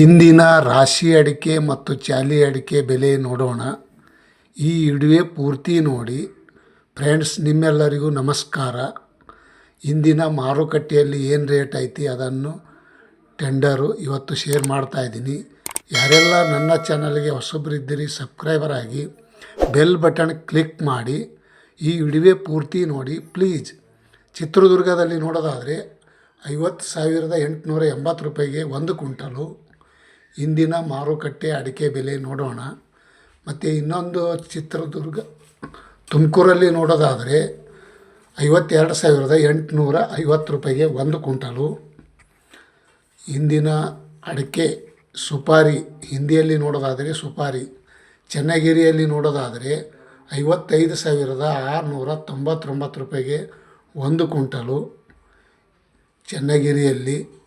ಇಂದಿನ ರಾಶಿ ಅಡಿಕೆ ಮತ್ತು ಚಾಲಿ ಅಡಿಕೆ ಬೆಲೆ ನೋಡೋಣ. ಈ ವಿಡಿಯೋ ಪೂರ್ತಿ ನೋಡಿ. ಫ್ರೆಂಡ್ಸ್, ನಿಮ್ಮೆಲ್ಲರಿಗೂ ನಮಸ್ಕಾರ. ಇಂದಿನ ಮಾರುಕಟ್ಟೆಯಲ್ಲಿ ಏನು ರೇಟ್ ಐತಿ ಅದನ್ನು ಟೆಂಡರು ಇವತ್ತು ಶೇರ್ ಮಾಡ್ತಾ ಇದ್ದೀನಿ. ಯಾರೆಲ್ಲ ನನ್ನ ಚಾನಲ್ಗೆ ಹೊಸಬ್ರಿದ್ದೀರಿ, ಸಬ್ಸ್ಕ್ರೈಬರ್ ಆಗಿ ಬೆಲ್ ಬಟನ್ ಕ್ಲಿಕ್ ಮಾಡಿ. ಈ ವಿಡಿಯೋ ಪೂರ್ತಿ ನೋಡಿ. ಪ್ಲೀಸ್, ಚಿತ್ರದುರ್ಗದಲ್ಲಿ ನೋಡೋದಾದರೆ ಐವತ್ತು ಸಾವಿರದ ಎಂಟುನೂರ ಎಂಬತ್ತು ರೂಪಾಯಿಗೆ ಒಂದು ಕ್ವಿಂಟಲು ಇಂದಿನ ಮಾರುಕಟ್ಟೆ ಅಡಿಕೆ ಬೆಲೆ ನೋಡೋಣ. ಮತ್ತು ಇನ್ನೊಂದು ಚಿತ್ರದುರ್ಗ. ತುಮಕೂರಲ್ಲಿ ನೋಡೋದಾದರೆ ಐವತ್ತೆರಡು ಸಾವಿರದ ಎಂಟುನೂರ ಐವತ್ತು ರೂಪಾಯಿಗೆ ಒಂದು ಕ್ವಿಂಟಲು. ಇಂದಿನ ಅಡಿಕೆ ಸುಪಾರಿ ಹಿಂದಿಯಲ್ಲಿ ನೋಡೋದಾದರೆ ಸುಪಾರಿ, ಚನ್ನಗಿರಿಯಲ್ಲಿ ನೋಡೋದಾದರೆ ಐವತ್ತೈದು ಸಾವಿರದ ಆರುನೂರ ತೊಂಬತ್ತೊಂಬತ್ತು ರೂಪಾಯಿಗೆ ಒಂದು ಕ್ವಿಂಟಲು. ಚನ್ನಗಿರಿಯಲ್ಲಿ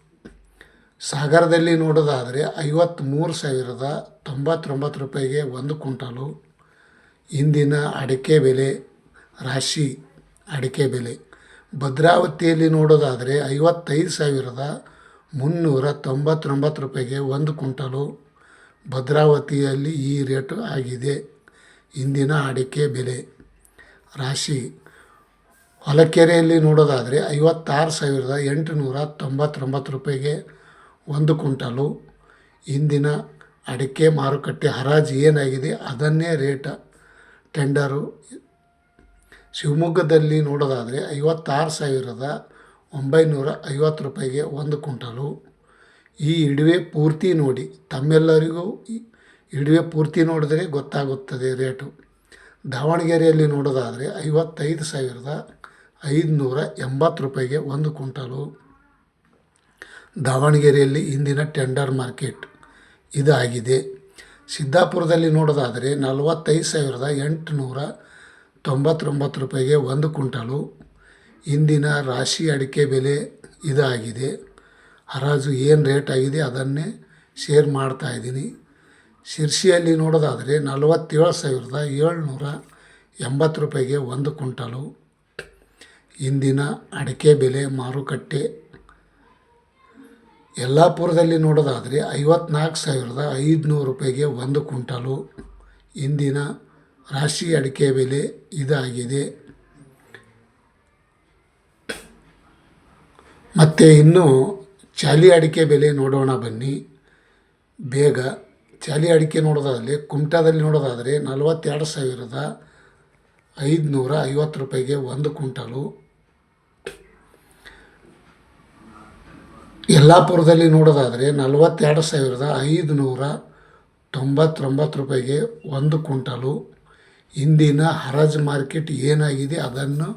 ಸಾಗರದಲ್ಲಿ ನೋಡೋದಾದರೆ ಐವತ್ತ್ಮೂರು ಸಾವಿರದ ತೊಂಬತ್ತೊಂಬತ್ತು ರೂಪಾಯಿಗೆ ಒಂದು ಕ್ವಿಂಟಲು. ಇಂದಿನ ಅಡಿಕೆ ಬೆಲೆ, ರಾಶಿ ಅಡಿಕೆ ಬೆಲೆ. ಭದ್ರಾವತಿಯಲ್ಲಿ ನೋಡೋದಾದರೆ ಐವತ್ತೈದು ಸಾವಿರದ ಮುನ್ನೂರ ತೊಂಬತ್ತೊಂಬತ್ತು ರೂಪಾಯಿಗೆ ಒಂದು ಕ್ವಿಂಟಲು. ಭದ್ರಾವತಿಯಲ್ಲಿ ಈ ರೇಟು ಆಗಿದೆ. ಇಂದಿನ ಅಡಿಕೆ ಬೆಲೆ, ರಾಶಿ. ಹೊಲಕೆರೆಯಲ್ಲಿ ನೋಡೋದಾದರೆ ಐವತ್ತಾರು ಸಾವಿರದ ಎಂಟುನೂರ ತೊಂಬತ್ತೊಂಬತ್ತು ರೂಪಾಯಿಗೆ ಒಂದು ಕ್ವಿಂಟಲು. ಇಂದಿನ ಅಡಿಕೆ ಮಾರುಕಟ್ಟೆ ಹರಾಜು ಏನಾಗಿದೆ ಅದನ್ನೇ ರೇಟ ಟೆಂಡರು. ಶಿವಮೊಗ್ಗದಲ್ಲಿ ನೋಡೋದಾದರೆ ಐವತ್ತಾರು ಸಾವಿರದ ಒಂಬೈನೂರ ಐವತ್ತು ರೂಪಾಯಿಗೆ ಒಂದು ಕ್ವಿಂಟಲು. ಈ ಇಡುವೆ ಪೂರ್ತಿ ನೋಡಿ, ತಮ್ಮೆಲ್ಲರಿಗೂ ಇಡುವೆ ಪೂರ್ತಿ ನೋಡಿದರೆ ಗೊತ್ತಾಗುತ್ತದೆ ರೇಟು. ದಾವಣಗೆರೆಯಲ್ಲಿ ನೋಡೋದಾದರೆ ಐವತ್ತೈದು ಸಾವಿರದ ಐದುನೂರ ಎಂಬತ್ತು ರೂಪಾಯಿಗೆ ಒಂದು ಕ್ವಿಂಟಲು. ದಾವಣಗೆರೆಯಲ್ಲಿ ಇಂದಿನ ಟೆಂಡರ್ ಮಾರ್ಕೆಟ್ ಇದಾಗಿದೆ. ಸಿದ್ದಾಪುರದಲ್ಲಿ ನೋಡೋದಾದರೆ ನಲವತ್ತೈದು ಸಾವಿರದ ಎಂಟುನೂರ ತೊಂಬತ್ತೊಂಬತ್ತು ರೂಪಾಯಿಗೆ ಒಂದು ಕುಂಟಲು ಇಂದಿನ ರಾಶಿ ಅಡಿಕೆ ಬೆಲೆ ಇದಾಗಿದೆ. ಹರಾಜು ಏನು ರೇಟ್ ಆಗಿದೆ ಅದನ್ನೇ ಶೇರ್ ಮಾಡ್ತಾ ಇದ್ದೀನಿ. ಶಿರ್ಸಿಯಲ್ಲಿ ನೋಡೋದಾದರೆ ನಲವತ್ತೇಳು ಸಾವಿರದ ಏಳ್ನೂರ ಎಂಬತ್ತು ರೂಪಾಯಿಗೆ ಒಂದು ಕುಂಟಲು ಇಂದಿನ ಅಡಿಕೆ ಬೆಲೆ ಮಾರುಕಟ್ಟೆ ಯಲ್ಲಾಪುರದಲ್ಲಿ ನೋಡೋದಾದರೆ ಐವತ್ನಾಲ್ಕು ಸಾವಿರದ ಐದುನೂರು ರೂಪಾಯಿಗೆ ಒಂದು ಕ್ವಿಂಟಲು ಇಂದಿನ ರಾಶಿ ಅಡಿಕೆ ಬೆಲೆ ಇದಾಗಿದೆ. ಮತ್ತು ಇನ್ನು ಚಾಲಿ ಅಡಿಕೆ ಬೆಲೆ ನೋಡೋಣ ಬನ್ನಿ. ಬೇಗ ಚಾಲಿ ಅಡಿಕೆ ನೋಡೋದಾದರೆ ಕುಮಟಾದಲ್ಲಿ ನೋಡೋದಾದರೆ ನಲವತ್ತೆರಡು ಸಾವಿರದ ಐದುನೂರ ಐವತ್ತು ರೂಪಾಯಿಗೆ ಒಂದು ಕ್ವಿಂಟಲು ಯಲ್ಲಾಪುರದಲ್ಲಿ ನೋಡೋದಾದರೆ ನಲವತ್ತೆರಡು ಸಾವಿರದ ಐದು ನೂರ ತೊಂಬತ್ತೊಂಬತ್ತು ರೂಪಾಯಿಗೆ ಒಂದು ಕ್ವಿಂಟಲು ಇಂದಿನ ಹರಾಜು ಮಾರ್ಕೆಟ್ ಏನಾಗಿದೆ ಅದನ್ನು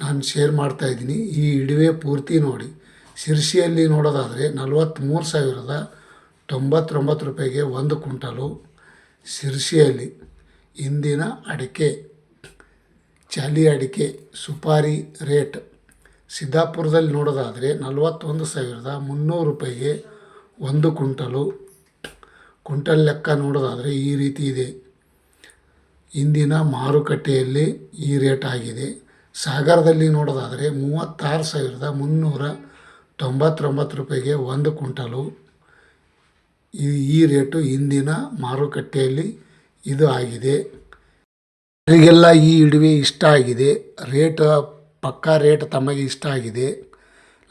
ನಾನು ಶೇರ್ ಮಾಡ್ತಾಯಿದ್ದೀನಿ ಈ ಇಡುವೆ ಪೂರ್ತಿ ನೋಡಿ. ಶಿರ್ಸಿಯಲ್ಲಿ ನೋಡೋದಾದರೆ ನಲವತ್ತ್ಮೂರು ಸಾವಿರದ ತೊಂಬತ್ತೊಂಬತ್ತು ರೂಪಾಯಿಗೆ ಒಂದು ಕ್ವಿಂಟಲು ಶಿರ್ಸಿಯಲ್ಲಿ ಇಂದಿನ ಅಡಿಕೆ ಚಾಲಿ ಅಡಿಕೆ ಸುಪಾರಿ ರೇಟ್. ಸಿದ್ದಾಪುರದಲ್ಲಿ ನೋಡೋದಾದರೆ ನಲವತ್ತೊಂದು ಸಾವಿರದ ಮುನ್ನೂರು ರೂಪಾಯಿಗೆ ಒಂದು ಕುಂಟಲು ಕುಂಟಲ್ ಲೆಕ್ಕ ನೋಡೋದಾದರೆ ಈ ರೀತಿ ಇದೆ. ಇಂದಿನ ಮಾರುಕಟ್ಟೆಯಲ್ಲಿ ಈ ರೇಟ್ ಆಗಿದೆ. ಸಾಗರದಲ್ಲಿ ನೋಡೋದಾದರೆ ಮೂವತ್ತಾರು ಸಾವಿರದ ಮುನ್ನೂರ ತೊಂಬತ್ತೊಂಬತ್ತು ರೂಪಾಯಿಗೆ ಒಂದು ಕುಂಟಲು ಈ ಈ ರೇಟು ಇಂದಿನ ಮಾರುಕಟ್ಟೆಯಲ್ಲಿ ಇದು ಆಗಿದೆ. ಅವರಿಗೆಲ್ಲ ಈ ಇಡುವೆ ಇಷ್ಟ ಆಗಿದೆ. ರೇಟ್ ಪಕ್ಕಾ ರೇಟ್ ತಮಗೆ ಇಷ್ಟ ಆಗಿದೆ.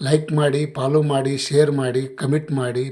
ಲೈಕ್ ಮಾಡಿ ಫಾಲೋ ಮಾಡಿ ಶೇರ್ ಮಾಡಿ ಕಮೆಂಟ್ ಮಾಡಿ.